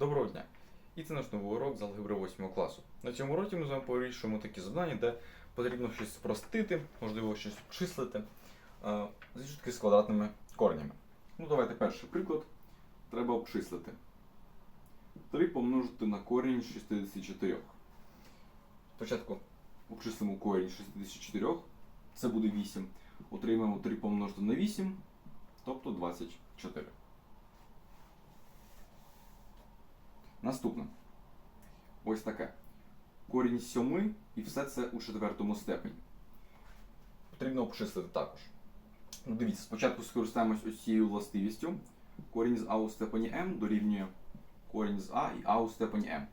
Доброго дня! І це наш новий урок з алгебри 8 класу. На цьому уроці ми з вами вирішуємо такі завдання, де потрібно щось спростити, можливо, щось обчислити, звідки з квадратними коренями. Ну, давайте перший приклад. Треба обчислити. 3 помножити на корінь 64. Спочатку обчислимо корінь 64, це буде 8. Отримаємо 3 помножити на 8, тобто 24. Наступне. Ось таке. Корінь сьомий і все це у четвертому степені. Потрібно обчислити також. Ну, дивіться, спочатку скористаємось ось цією властивістю. Корінь з а у степені m дорівнює корінь з а і а у степені m.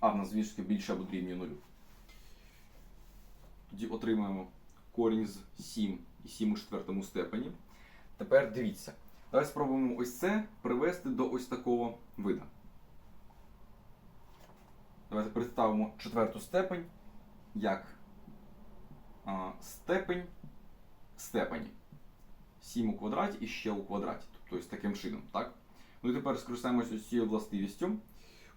А в нас звісно більше або дорівнює 0. Тоді отримаємо корінь з 7 і 7 у четвертому степені. Тепер дивіться. Давай спробуємо ось це привести до ось такого вида. Давайте представимо четверту степень як а, степень степені. 7 у квадраті і ще у квадраті. Тобто ось таким чином. так? Ну і тепер скористаємося цією властивістю.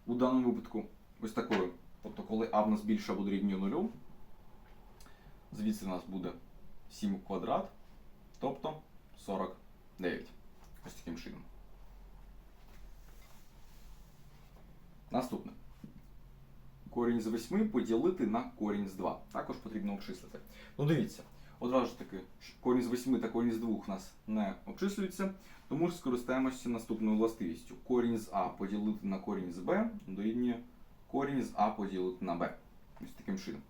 У даному випадку ось такою. Тобто, коли а в нас більше або дорівнює 0, звідси у нас буде 7 у квадрат, тобто 49. Ось таким чином. Наступне. Корінь з 8 поділити на корінь з 2. Також потрібно обчислити. Ну дивіться, одразу ж таки, корінь з 8 та корінь з 2 у нас не обчислюється, тому ж скористаємося наступною властивістю. Корінь з А поділити на корінь з Б дорівнює корінь з А поділити на Б. Ось таким чином.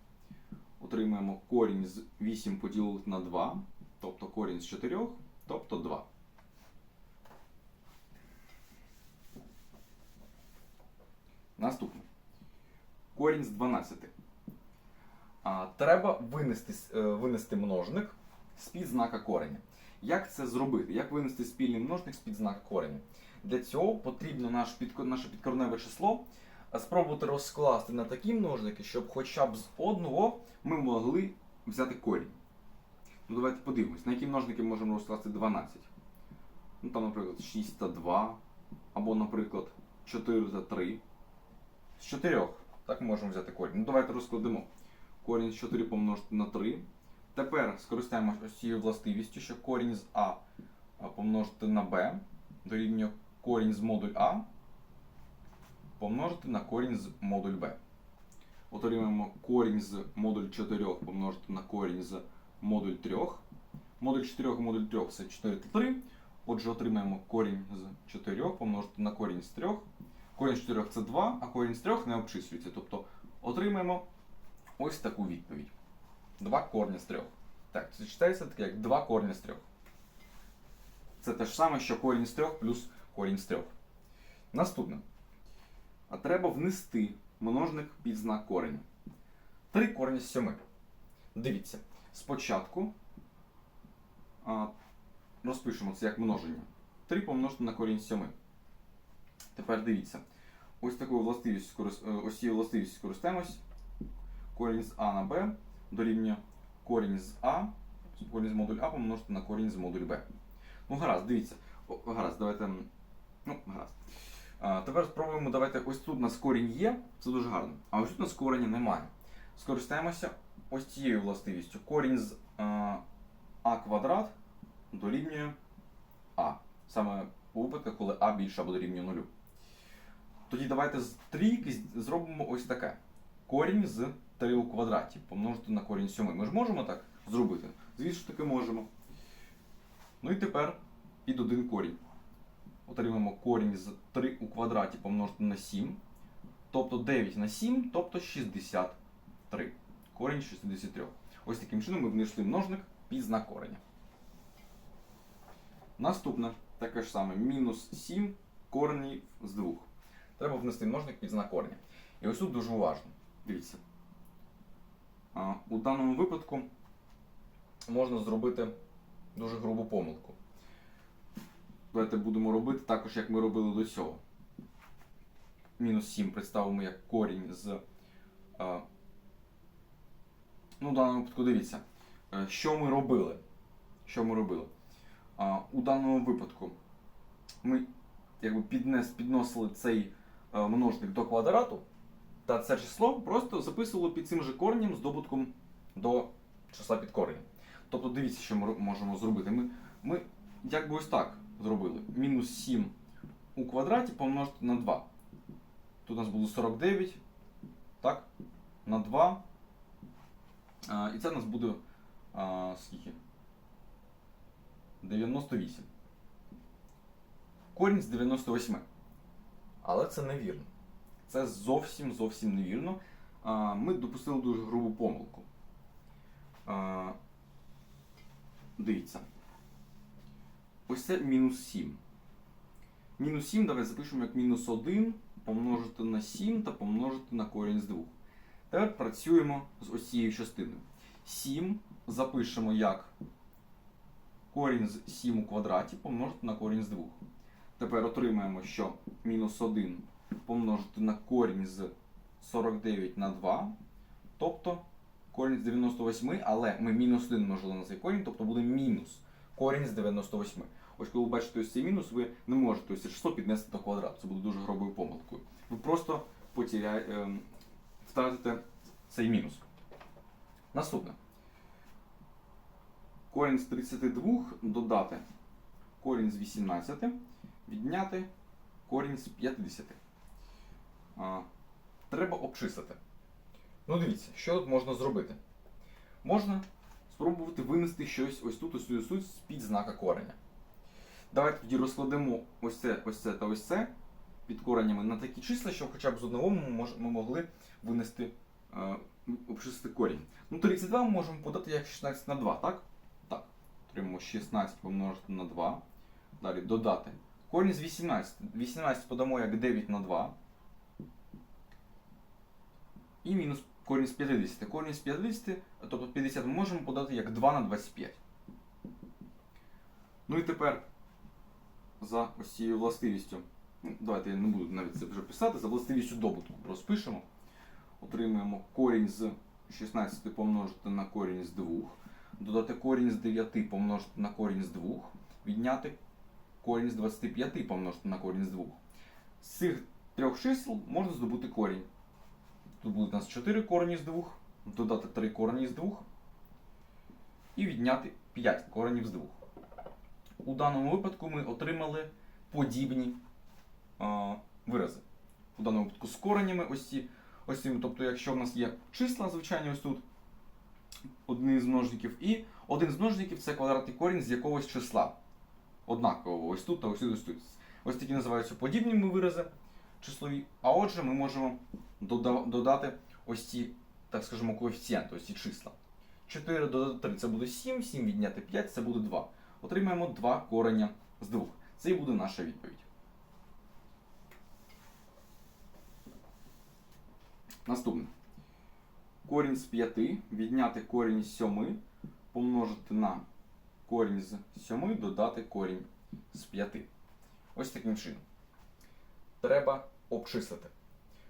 Отримаємо корінь з 8 поділити на 2, тобто корінь з 4, тобто 2. Наступне. Корінь з 12. А, треба винести, е, винести множник з-під знака кореня. Як це зробити? Як винести спільний множник з-під знака кореня? Для цього потрібно наш підко- наше підкорневе число е, спробувати розкласти на такі множники, щоб хоча б з одного ми могли взяти корінь. Ну, давайте подивимось, на які множники ми можемо розкласти 12. Ну, там, наприклад, 6 та 2, або, наприклад, 4 та 3. З 4. Так ми можемо взяти корінь. Ну давайте розкладемо. Корінь з 4 помножити на 3. Тепер скористаємось ось цією властивістю, що корінь з а, помножити на Б дорівнює корінь з модуль А помножити на корінь з модуль Б. Отримаємо корінь з модуль 4 помножити на корінь з модуль 3. Модуль 4 і модуль 3 це 4 та 3. Отже, отримаємо корінь з 4 помножити на корінь з 3. Корінь з 4 це 2, а корінь з 3 не обчислюється. Тобто отримаємо ось таку відповідь. 2 корня з 3. Так, це читається таке як 2 корня з 3. Це те ж саме, що корінь з 3 плюс корінь з 3. Наступне. А треба внести множник під знак кореня. 3 корені з 7. Дивіться, спочатку розпишемо це як множення. 3 помножити на корінь з 7. Тепер дивіться. Ось такою властивістю е, ось цією властивістю скористаємось. Корінь з А на Б дорівнює корінь з А, корінь з модуль А помножити на корінь з модуль Б. Ну, гаразд, дивіться. О, гаразд, давайте. Ну, гаразд. А, тепер спробуємо, давайте. Ось тут у нас корінь є, це дуже гарно. А ось тут у нас корення немає. Скористаємося ось цією властивістю. Корінь з а, А квадрат дорівнює А. Саме у випадках, коли А більше або дорівнює нулю. Тоді давайте з трійки зробимо ось таке. Корінь з 3 у квадраті помножити на корінь 7. Ми ж можемо так зробити? Звісно, таки можемо. Ну і тепер під один корінь. Отримаємо корінь з 3 у квадраті помножити на 7. Тобто 9 на 7, тобто 63. Корінь 63. Ось таким чином ми внесли множник під знак кореня. Наступне таке ж саме мінус 7 коренів з 2. Треба внести множник під знак кореня. І ось тут дуже уважно. Дивіться. У даному випадку можна зробити дуже грубу помилку. Давайте будемо робити також, як ми робили до цього. Мінус 7 представимо як корінь з. А, ну, в даному випадку дивіться. Е, Що ми робили? Що ми робили? У даному випадку ми якби піднес, підносили цей е, множник до квадрату, та це число просто записували під цим же коренем з добутком до числа під коренем. Тобто дивіться, що ми можемо зробити. Ми, ми якби ось так зробили. Мінус 7 у квадраті помножити на 2. Тут у нас було 49, так? На 2. А, і це у нас буде а, скільки? 98. Корінь з 98. Але це невірно. Це зовсім зовсім невірно. Ми допустили дуже грубу помилку. Дивіться. Ось це мінус 7. Мінус 7 давай запишемо як мінус 1 помножити на 7 та помножити на корінь з 2. Тепер працюємо з ось цією частиною. 7 запишемо як корінь з 7 у квадраті помножити на корінь з 2. Тепер отримаємо, що мінус 1 помножити на корінь з 49 на 2, тобто корінь з 98, але ми мінус 1 множили на цей корінь, тобто буде мінус корінь з 98. Ось коли ви бачите ось цей мінус, ви не можете ось це число піднести до квадрату. Це буде дуже грубою помилкою. Ви просто потеря... ем, втратите цей мінус. Наступне. Корінь з 32 додати корінь з 18, відняти корінь з 50. А, треба обчислити. Ну дивіться, що тут можна зробити? Можна спробувати винести щось ось тут, ось тут, з-під знака кореня. Давайте тоді розкладемо ось це, ось це та ось це під коренями на такі числа, що хоча б з одного ми, могли винести, е, обчислити корінь. Ну, 32 ми можемо подати як 16 на 2, так? Так. Отримаємо 16 помножити на 2. Далі додати. Корінь з 18. 18 подамо як 9 на 2. І мінус корінь з 50. Корінь з 50, тобто 50 ми можемо подати як 2 на 25. Ну і тепер за ось цією властивістю. Ну, давайте я не буду навіть це вже писати, за властивістю добутку розпишемо. Отримуємо корінь з 16 помножити на корінь з 2, додати корінь з 9 помножити на корінь з 2, відняти корінь з 25 помножити на корінь з 2. З цих трьох чисел можна здобути корінь. Тут буде у нас 4 корені з 2, додати 3 корені з 2 і відняти 5 коренів з 2. У даному випадку ми отримали подібні а, вирази. У даному випадку з коренями ось ці, ось цими. Тобто, якщо в нас є числа, звичайно, ось тут один з множників, і один з множників це квадратний корінь з якогось числа. Однаково, ось тут та ось тут, ось тут. Ось такі називаються подібними вирази числові. А отже, ми можемо додати ось ці, так скажемо, коефіцієнти, ось ці числа. 4 додати 3 це буде 7, 7 відняти 5 це буде 2. Отримаємо 2 корення з 2. Це і буде наша відповідь. Наступне. Корінь з 5 відняти корінь з 7 помножити на корінь з 7 додати корінь з 5. Ось таким чином. Треба обчислити.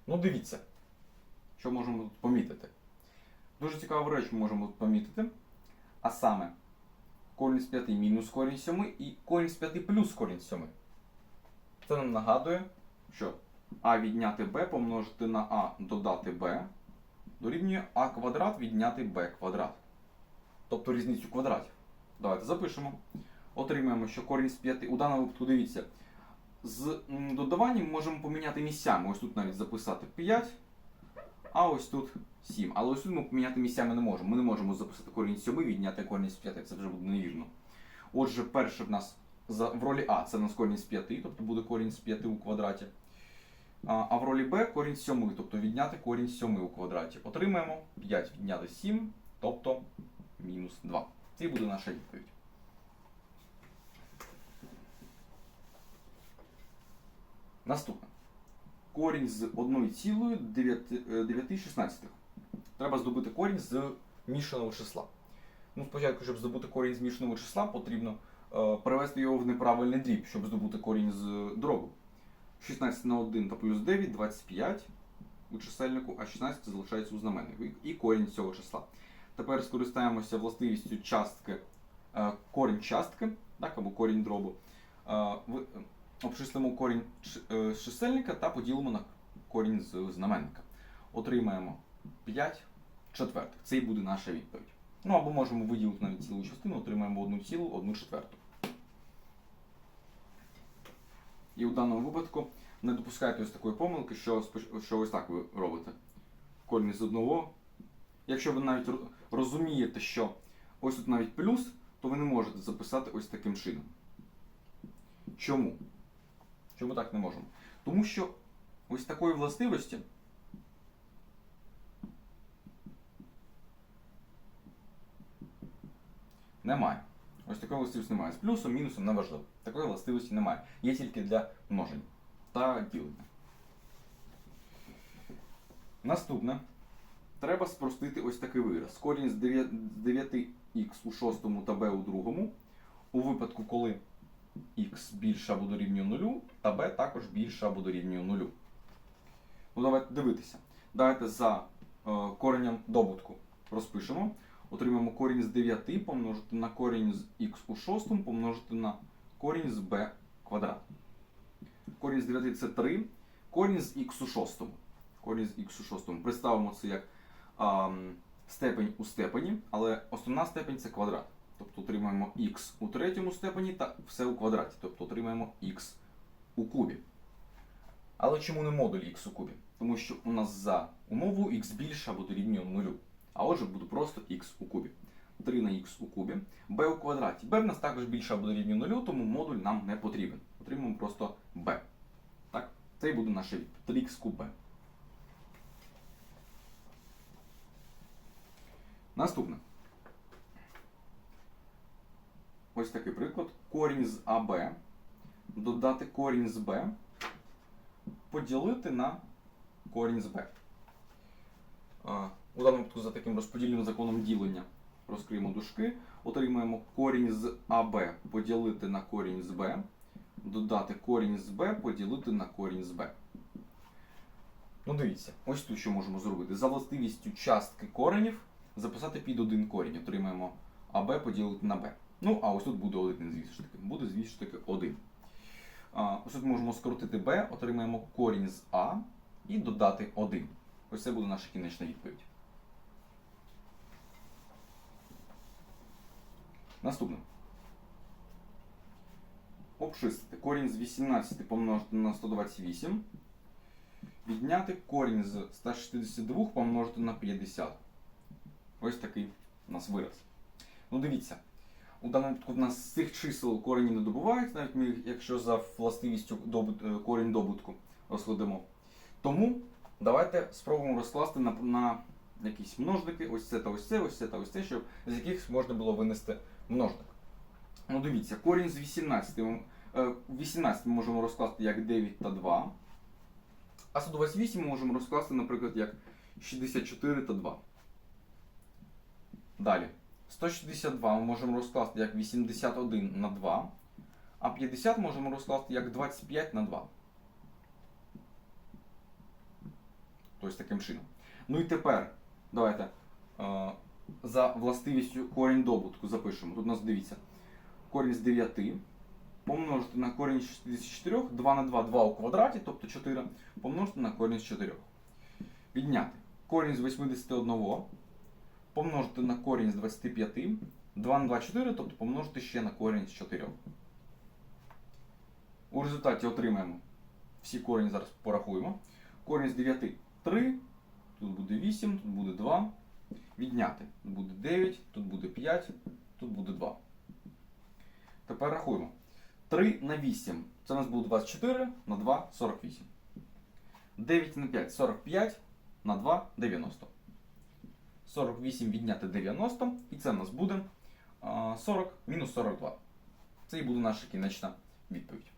Ну, дивіться, що можемо тут помітити. Дуже цікаву річ ми можемо тут помітити. А саме корінь з 5 мінус корінь з 7 і корінь з 5 плюс корінь з 7. Це нам нагадує, що а відняти b помножити на а додати b дорівнює а квадрат відняти b квадрат. Тобто різницю квадратів. Давайте запишемо. Отримаємо, що корінь з 5. У даному випадку дивіться. З додаванням можемо поміняти місцями. Ось тут навіть записати 5, а ось тут 7. Але ось тут ми поміняти місцями не можемо. Ми не можемо записати корінь з 7, відняти корінь з 5. Це вже буде невірно. Отже, перше в нас в ролі А це в нас корінь з 5, тобто буде корінь з 5 у квадраті. А, в ролі Б корінь з 7, тобто відняти корінь з 7 у квадраті. Отримаємо 5 відняти 7, тобто мінус 2. Це буде наша відповідь. Наступне. Корінь з 1,916. Треба здобути корінь з мішаного числа. Ну, спочатку, щоб здобути корінь з мішаного числа, потрібно е, перевести його в неправильний дріб, щоб здобути корінь з дробу. 16 на 1 та плюс 9 25 у чисельнику, а 16 залишається у знаменнику. І- корінь цього числа. Тепер скористаємося властивістю частки, е, корінь частки, так, або корінь дробу. Е, обчислимо корінь ч- е, з чисельника та поділимо на корінь з знаменника. Отримаємо 5 четвертих. Це і буде наша відповідь. Ну або можемо виділити навіть цілу частину, отримаємо 1 цілу, 1 четверту. І у даному випадку не допускайте ось такої помилки, що, що ось так ви робите. Корінь з одного. Якщо ви навіть розумієте, що ось тут навіть плюс, то ви не можете записати ось таким чином. Чому? Чому так не можемо? Тому що ось такої властивості немає. Ось такої властивості немає. З плюсом, мінусом не важливо. Такої властивості немає. Є тільки для множень та ділення. Наступне. Треба спростити ось такий вираз. Корінь з 9х у шостому та b у другому. У випадку, коли х більше або дорівнює 0, та b також більше або дорівнює 0. Ну, давайте дивитися. Давайте за е, коренем добутку розпишемо. Отримаємо корінь з 9 помножити на корінь з х у шостому помножити на корінь з b квадрат. Корінь з 9 це 3. Корінь з х у шостому. Корінь з х у шостому. Представимо це як а, степень у степені, але основна степень це квадрат. Тобто отримаємо х у третьому степені та все у квадраті. Тобто отримаємо х у кубі. Але чому не модуль х у кубі? Тому що у нас за умовою х більше або дорівнює 0. А отже буде просто х у кубі. 3 на х у кубі. b у квадраті. b в нас також більше або дорівнює 0, тому модуль нам не потрібен. Отримаємо просто b. Так, це і буде наша відповідь. 3х куб b. Наступне. Ось такий приклад. Корінь з АБ. Додати корінь з Б. Поділити на корінь з Б. У даному випадку за таким розподільним законом ділення розкриємо дужки. Отримаємо корінь з АБ поділити на корінь з Б. Додати корінь з Б поділити на корінь з Б. Ну дивіться, ось тут що можемо зробити. За властивістю частки коренів записати під один корінь. Отримаємо АБ поділити на Б. Ну, а ось тут буде один, звісно ж таки. Буде, звісно ж таки, один. А, ось тут можемо скоротити Б, отримаємо корінь з А і додати 1. Ось це буде наша кінечна відповідь. Наступне. Обчистити. Корінь з 18 помножити на 128. Відняти корінь з 162 помножити на 50. Ось такий у нас вираз. Ну дивіться, у даному випадку в нас цих чисел корені не добувають, навіть ми, якщо за властивістю добут, е, корінь добутку розкладемо. Тому давайте спробуємо розкласти на, на якісь множники, ось це та ось це, ось це та ось це, щоб з яких можна було винести множник. Ну дивіться, корінь з 18. ми- е, 18 ми можемо розкласти як 9 та 2. А 128 ми можемо розкласти, наприклад, як 64 та 2. Далі. 162 ми можемо розкласти як 81 на 2, а 50 можемо розкласти як 25 на 2. Тобто таким чином. Ну і тепер давайте е, за властивістю корінь добутку запишемо. Тут у нас дивіться. Корінь з 9 помножити на корінь з 64, 2 на 2, 2 у квадраті, тобто 4, помножити на корінь з 4. Відняти корінь з 81 помножити на корінь з 25, 2 на 2 4, тобто помножити ще на корінь з 4. У результаті отримаємо всі корені зараз порахуємо. Корінь з 9 3, тут буде 8, тут буде 2. Відняти. Тут буде 9, тут буде 5, тут буде 2. Тепер рахуємо. 3 на 8. Це у нас буде 24, на 2 48. 9 на 5 45, на 2 90. 48 відняти 90, і це в нас буде 40 мінус 42. Це і буде наша кінечна відповідь.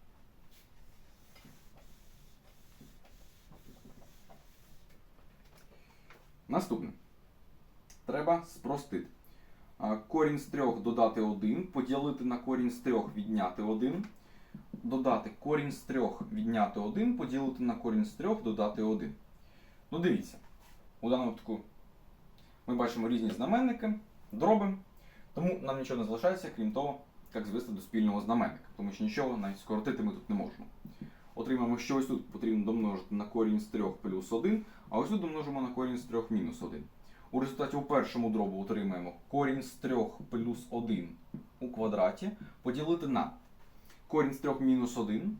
Наступне. Треба спростити. Корінь з 3 додати 1, поділити на корінь з 3 відняти 1. Додати корінь з 3 відняти 1, поділити на корінь з 3 додати 1. Ну дивіться, у даному випадку ми бачимо різні знаменники, дроби, тому нам нічого не залишається, крім того, як звести до спільного знаменника, тому що нічого навіть скоротити ми тут не можемо. Отримаємо, що ось тут потрібно домножити на корінь з 3 плюс 1, а ось тут домножимо на корінь з 3 мінус 1. У результаті у першому дробу отримаємо корінь з 3 плюс 1 у квадраті поділити на корінь з 3 мінус 1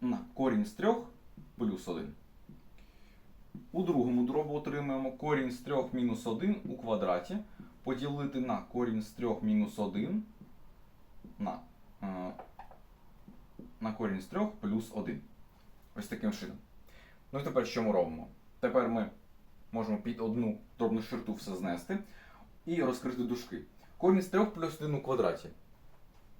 на корінь з 3 плюс 1. У другому дробу отримаємо корінь з 3 мінус 1 у квадраті поділити на корінь з 3 мінус 1 на, е, на корінь з 3 плюс 1. Ось таким чином. Ну і тепер що ми робимо? Тепер ми можемо під одну дробну черту все знести і розкрити дужки. Корінь з 3 плюс 1 у квадраті.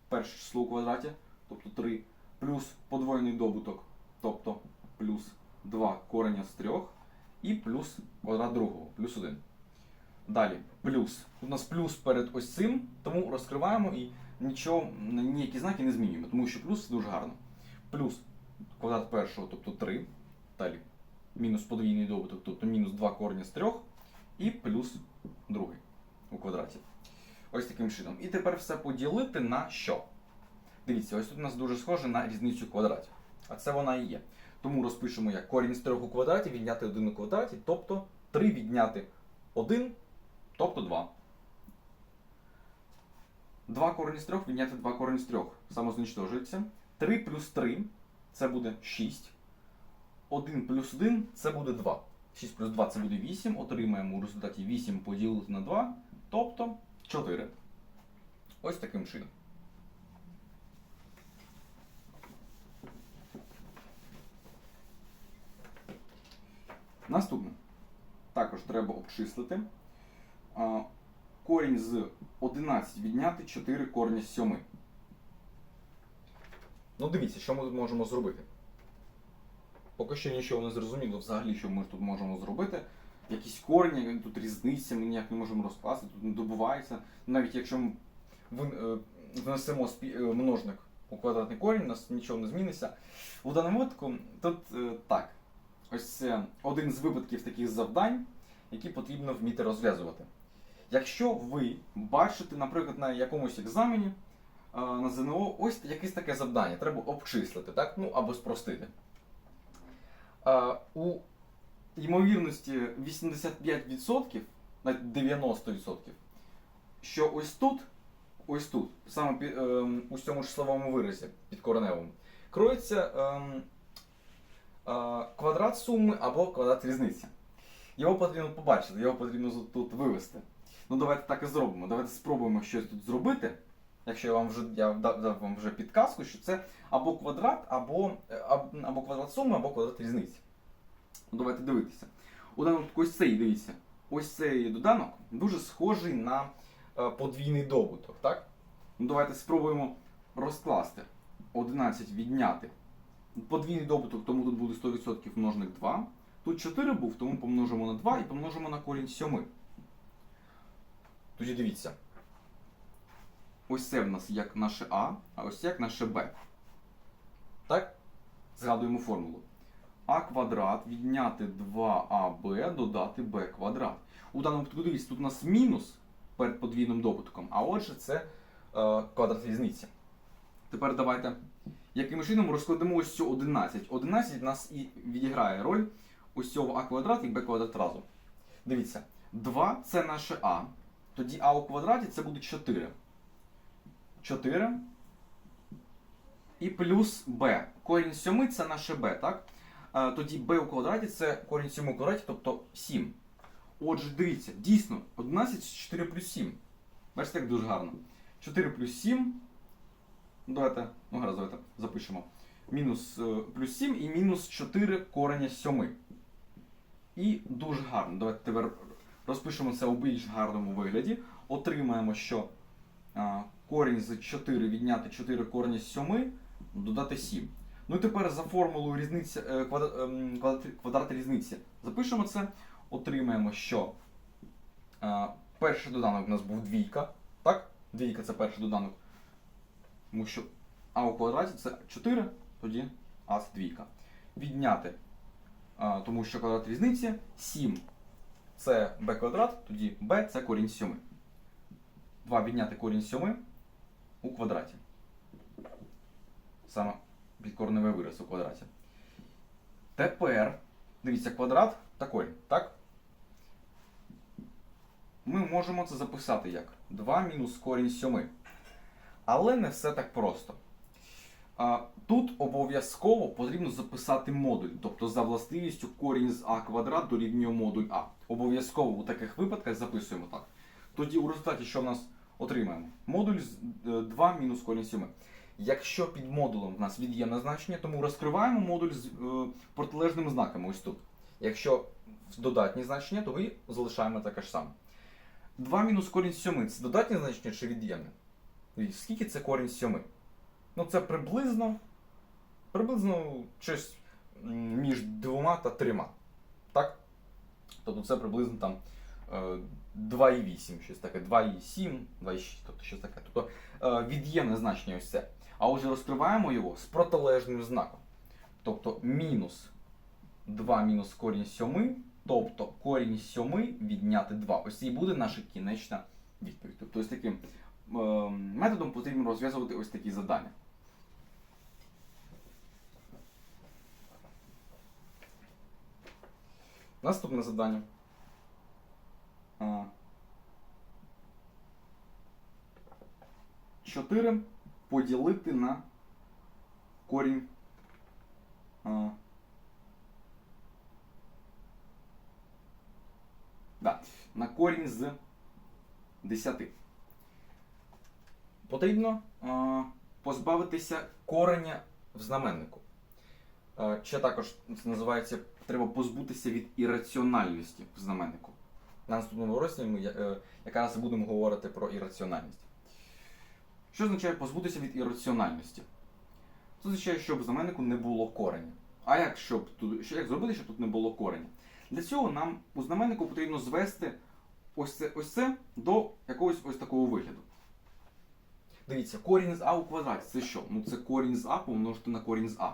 Перше число у квадраті, тобто 3, плюс подвоєний добуток, тобто плюс 2 кореня з 3 і плюс квадрат другого, плюс 1. Далі, плюс. Тут у нас плюс перед ось цим, тому розкриваємо і нічого, ніякі знаки не змінюємо, тому що плюс дуже гарно. Плюс квадрат першого, тобто 3. Далі мінус подвійний добуток, тобто мінус 2 корення з 3 і плюс другий у квадраті. Ось таким чином. І тепер все поділити на що? Дивіться, ось тут у нас дуже схоже на різницю квадратів. А це вона і є. Тому розпишемо як корінь з 3 у квадраті відняти 1 у квадраті, тобто 3 відняти 1, тобто 2. 2 корінь з 3 відняти 2 корінь з 3 самозничтожується. 3 плюс 3 це буде 6. 1 плюс 1 це буде 2. 6 плюс 2 це буде 8. Отримаємо у результаті 8 поділити на 2, тобто 4. Ось таким чином. Наступне. Також треба обчислити. Корінь з 11 відняти 4 корня з 7. Ну дивіться, що ми тут можемо зробити. Поки що нічого не зрозуміло взагалі, що ми тут можемо зробити. Якісь корені, тут різниця, ми ніяк не можемо розкласти, тут не добувається. Навіть якщо ми е, внесемо е, множник у квадратний корінь, у нас нічого не зміниться. У даному випадку тут е, так. Ось це один з випадків таких завдань, які потрібно вміти розв'язувати. Якщо ви бачите, наприклад, на якомусь екзамені на ЗНО ось якесь таке завдання, треба обчислити, так? Ну або спростити. У ймовірності 85%, навіть 90%, що ось тут, ось тут, саме ем, у цьому числовому виразі під кореневим, кроється ем, квадрат суми або квадрат різниці. Його потрібно побачити, його потрібно тут вивести. Ну давайте так і зробимо. Давайте спробуємо щось тут зробити. Якщо я вам вже я дав, вам вже підказку, що це або квадрат, або, е, або квадрат суми, або квадрат різниці. Ну, давайте дивитися. У випадку ось цей, дивіться, ось цей доданок дуже схожий на е, подвійний добуток, так? Ну, давайте спробуємо розкласти 11 відняти. Подвійний добуток, тому тут буде 100% множник 2. Тут 4 був, тому помножимо на 2 і помножимо на корінь 7. Тоді дивіться. Ось це в нас як наше А, а ось як наше Б. Так? Згадуємо формулу. А квадрат відняти 2АБ додати Б квадрат. У даному випадку дивіться, тут у нас мінус перед подвійним добутком, а отже це е, квадрат різниці. Тепер давайте яким чином розкладемо ось цю 11. 11 в нас і відіграє роль ось цього А квадрат і Б квадрат разом. Дивіться, 2 це наше А. Тоді А у квадраті це буде 4. 4. І плюс Б. Корінь 7 це наше Б, так? Е, Тоді b у квадраті це корінь 7 у квадраті, тобто 7. Отже, дивіться, дійсно, 11 з 4 плюс 7. Бачите, як дуже гарно. 4 плюс 7. Давайте, ну гаразд, давайте запишемо. Мінус е, плюс 7 і мінус 4 кореня 7. І дуже гарно. Давайте тепер розпишемо це у більш гарному вигляді. Отримаємо, що а, корінь з 4 відняти 4 кореня з 7 додати 7. Ну і тепер за формулою різниці, е, квадрат, ем, квадрат, квадрат різниці запишемо це, отримаємо, що е, перший доданок у нас був двійка. Так? Двійка це перший доданок. Тому що А у квадраті це 4, тоді А це двійка. Відняти, тому що квадрат різниці 7 це b квадрат, тоді b це корінь 7. 2 відняти корінь 7 у квадраті. Саме підкорневий вираз у квадраті. Тепер, дивіться, квадрат та корінь, так? Ми можемо це записати як 2 мінус корінь 7. Але не все так просто. Тут обов'язково потрібно записати модуль, тобто за властивістю корінь з а квадрат дорівнює модуль А. Обов'язково у таких випадках записуємо так. Тоді у результаті що в нас отримаємо? Модуль з е, 2 мінус корінь 7. Якщо під модулем в нас від'ємне значення, тому розкриваємо модуль з е, протилежним знаком ось тут. Якщо додатні значення, то ми залишаємо таке ж саме. 2 мінус корінь 7 це додатнє значення чи від'ємне? Дивіться, Скільки це корінь з 7? Ну, це приблизно, приблизно щось між двома та трьома. Так? Тобто це приблизно там е, 2,8, щось таке, 2,7, 2,6, тобто щось таке. Тобто е, від'ємне значення ось це. А отже розкриваємо його з протилежним знаком. Тобто мінус 2 мінус корінь з 7, тобто корінь 7 відняти 2. Ось і буде наша кінечна відповідь. Тобто ось таким е, методом потрібно розв'язувати ось такі завдання. Наступне завдання. 4 поділити на корінь. Да, на корінь з 10. Потрібно а, позбавитися кореня в знаменнику. А, ще також це називається треба позбутися від ірраціональності в знаменнику. На наступному році ми е, якраз будемо говорити про ірраціональність. Що означає позбутися від ірраціональності? Це означає, щоб в знаменнику не було кореня. А як, щоб тут, як зробити, щоб тут не було кореня? Для цього нам у знаменнику потрібно звести ось це, ось це до якогось ось такого вигляду. Дивіться, корінь з А у квадраті це що? Ну це корінь з А помножити на корінь з А.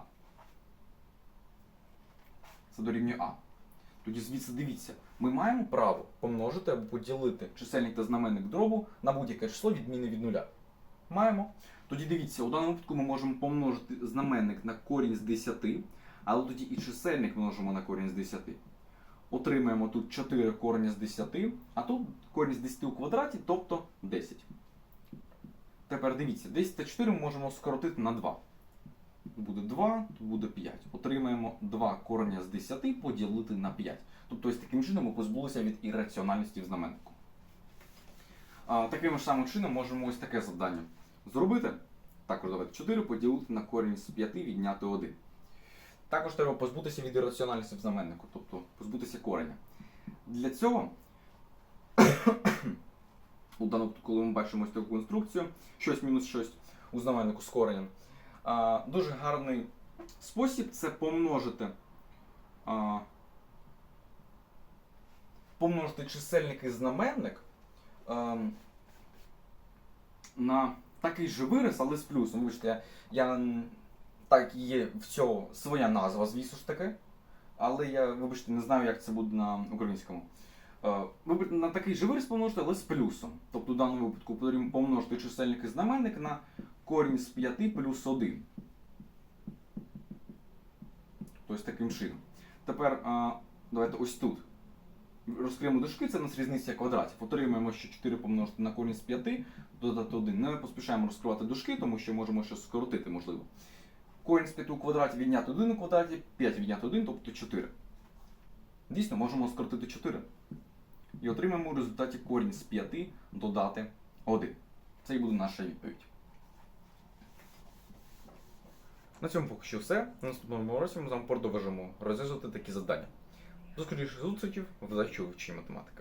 Це дорівнює А. Тоді звідси дивіться, ми маємо право помножити або поділити чисельник та знаменник дробу на будь-яке число відмінне від нуля. Маємо. Тоді дивіться, у даному випадку ми можемо помножити знаменник на корінь з 10, але тоді і чисельник множимо на корінь з 10. Отримаємо тут 4 корення з 10, а тут корінь з 10 у квадраті, тобто 10. Тепер дивіться, 10 та 4 ми можемо скоротити на 2. Тут буде 2, тут буде 5. Отримаємо 2 корення з 10 поділити на 5. Тобто ось таким чином ми позбулися від ірраціональності в знаменнику. А, таким ж самим чином можемо ось таке завдання зробити. Також давайте 4 поділити на корінь з 5 відняти 1. Також треба позбутися від ірраціональності в знаменнику, тобто позбутися кореня. Для цього, у даному коли ми бачимо ось таку конструкцію, щось мінус щось у знаменнику з коренем, а, дуже гарний спосіб це помножити. А, помножити чисельник і знаменник ем, на такий же вираз, але з плюсом. Вибачте, я, я так є в цього своя назва, звісно ж таки. Але я, вибачте, не знаю, як це буде на українському. Е, на такий же вираз помножити, але з плюсом. Тобто в даному випадку потрібно помножити чисельник і знаменник на корінь з 5 плюс 1. Тобто таким чином. Тепер давайте ось тут. Розкриємо дужки, це у нас різниця квадратів. Отримаємо, що 4 помножити на корінь з 5, додати 1. Не поспішаємо розкривати дужки, тому що можемо щось скоротити, можливо. Корінь з 5 у квадраті відняти 1 у квадраті, 5 відняти 1, тобто 4. Дійсно, можемо скоротити 4. І отримаємо в результаті корінь з 5 додати 1. Це і буде наша відповідь. На цьому поки що все. На наступному році ми з вами продовжимо розв'язувати такі завдання. До скоріших зустрічей в задачі вивчення математика.